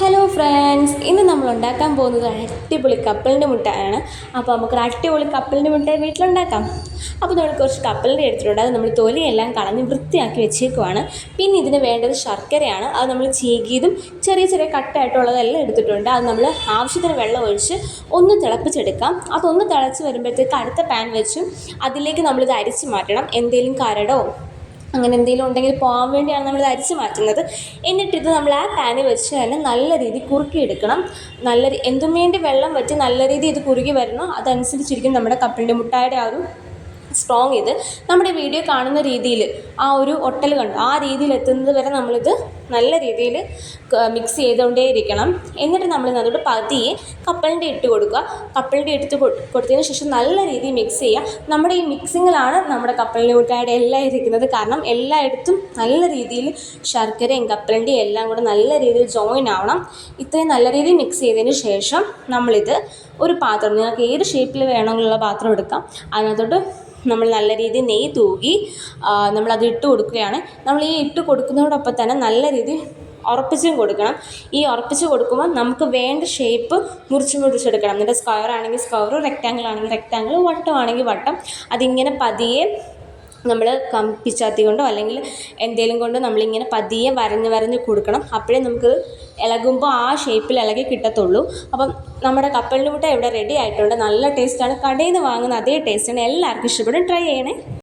Hello friends ഇന്ന് നമ്മൾ ഉണ്ടാക്കാൻ പോകുന്നത് അടിപൊളി കപ്പലിന്റെ മുട്ടയാണ്. അപ്പോൾ നമുക്ക് നമുക്കൊരു അടിപൊളി കപ്പലിന്റെ മുട്ട വീട്ടിലുണ്ടാക്കാം. അപ്പോൾ നമ്മൾ കുറച്ച് കപ്പലിന്റെ എടുത്തിട്ടുണ്ട്. അത് നമ്മൾ തൊലിയെല്ലാം കളഞ്ഞ് വൃത്തിയാക്കി വെച്ചേക്കുവാണ്. പിന്നെ ഇതിന് വേണ്ടത് ശർക്കരയാണ്. അത് നമ്മൾ ചീകിയതും ചെറിയ ചെറിയ കട്ടായിട്ടുള്ളതെല്ലാം എടുത്തിട്ടുണ്ട്. അത് നമ്മൾ ആവശ്യത്തിന് വെള്ളം ഒഴിച്ച് ഒന്ന് തിളപ്പിച്ചെടുക്കാം. അതൊന്ന് തിളച്ച് വരുമ്പോഴത്തേക്ക് അടുത്ത പാൻ വെച്ചും അതിലേക്ക് നമ്മളിത് അരിച്ച് മാറ്റണം. എന്തെങ്കിലും കരടോ അങ്ങനെ എന്തെങ്കിലും ഉണ്ടെങ്കിൽ പോകാൻ വേണ്ടിയാണ് നമ്മൾ അരിച്ച് മാറ്റുന്നത്. എന്നിട്ടിത് നമ്മൾ ആ പാനിൽ വെച്ച് തന്നെ നല്ല രീതിയിൽ കുറുക്കിയെടുക്കണം. നല്ല എന്തും വേണ്ടി വെള്ളം വറ്റി നല്ല രീതിയിൽ ഇത് കുറുകി വരണോ. അതനുസരിച്ചിരിക്കും നമ്മുടെ കപ്പലിന്റെ മുട്ടായുടെ ആ ഒരു സ്ട്രോങ് ചെയ്ത് നമ്മുടെ വീഡിയോ കാണുന്ന രീതിയിൽ ആ ഒരു ഒട്ടൽ കണ്ടു. ആ രീതിയിൽ എത്തുന്നത് വരെ നമ്മളിത് നല്ല രീതിയിൽ മിക്സ് ചെയ്തുകൊണ്ടേ ഇരിക്കണം എന്നിട്ട് നമ്മൾ അതോട് പതിയെ കപ്പലിന്റെ ഇട്ട് കൊടുക്കുക. കപ്പലിന്റെ ഇട്ട് കൊടുത്തതിന് ശേഷം നല്ല രീതിയിൽ മിക്സ് ചെയ്യുക. നമ്മുടെ ഈ മിക്സിങ്ങിലാണ് നമ്മുടെ കപ്പലിന്റെ മുട്ടായുടെ എല്ലാം ഇരിക്കുന്നത്. കാരണം എല്ലായിടത്തും നല്ല രീതിയിൽ ശർക്കരയും കപ്പലിന്റെയും എല്ലാം കൂടെ നല്ല രീതിയിൽ ജോയിൻ ആവണം. ഇത്രയും നല്ല രീതിയിൽ മിക്സ് ചെയ്തതിന് ശേഷം നമ്മളിത് ഒരു പാത്രം നിങ്ങൾക്ക് ഏത് ഷേപ്പിൽ വേണമെന്നുള്ള പാത്രം എടുക്കാം. അതിനകത്തോട്ട് നമ്മൾ നല്ല രീതിയിൽ നെയ്യ് തൂകി നമ്മളത് ഇട്ട് കൊടുക്കുകയാണ്. നമ്മൾ ഈ ഇട്ട് കൊടുക്കുന്നതോടൊപ്പം തന്നെ നല്ല രീതിയിൽ ഉറപ്പിച്ചും കൊടുക്കണം. ഈ ഉറപ്പിച്ച് കൊടുക്കുമ്പോൾ നമുക്ക് വേണ്ട ഷേപ്പ് മുറിച്ച് മുറിച്ചെടുക്കണം. എന്നിട്ട് സ്ക്വയർ ആണെങ്കിൽ സ്ക്വയർ റെക്റ്റാങ്കിൾ ആണെങ്കിൽ റെക്റ്റാങ്കിൾ വട്ടം ആണെങ്കിൽ വട്ടം. അതിങ്ങനെ പതിയെ നമ്മൾ കമ്പിച്ചാത്തി കൊണ്ടോ അല്ലെങ്കിൽ എന്തെങ്കിലും കൊണ്ടോ നമ്മളിങ്ങനെ പതിയെ വരഞ്ഞ് വരഞ്ഞ് കൊടുക്കണം. അപ്പോഴേ നമുക്ക് ഇളകുമ്പോൾ ആ ഷേപ്പിൽ ഇളകി കിട്ടത്തുള്ളൂ. അപ്പം നമ്മുടെ കപ്പലിന്റെ മുട്ട ഇവിടെ റെഡി ആയിട്ടുണ്ട്. നല്ല ടേസ്റ്റാണ് കടയിൽ നിന്ന് വാങ്ങുന്ന അതേ ടേസ്റ്റാണ് എല്ലാവർക്കും ഇഷ്ടപ്പെടും. ട്രൈ ചെയ്യണേ.